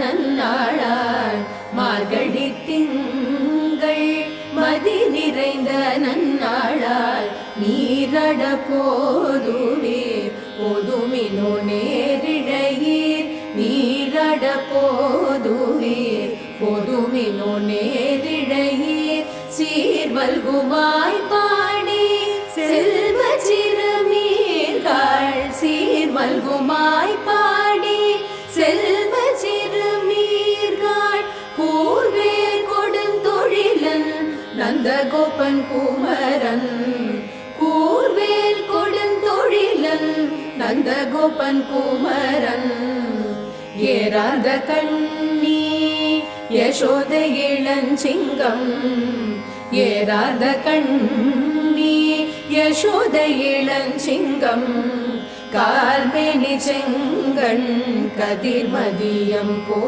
நன்னாளாள் மார்கழி திங்கள் மதி நிறைந்த நன்னாளாள் நீரட போதுவே போதுமினோ நேரிழையீர். நீரட போதுவே போதுமினோ நேரிழையீர். சீர்வல்குமாய் பாடி செல்வ சிறுமீர்கள் சீர்மல்குமாய் பாடி நந்தகோபன் குமரன் கூர்வேல் கொடுந்தொழிலன் நந்தகோபன் குமரன். ஏறாத கண்ணி யசோத இளஞ்சிங்கம். ஏறாத கண்ணி யசோத இளஞ்சிங்கம். கார்மேனி செங்கண் கதிர்மதியம் போ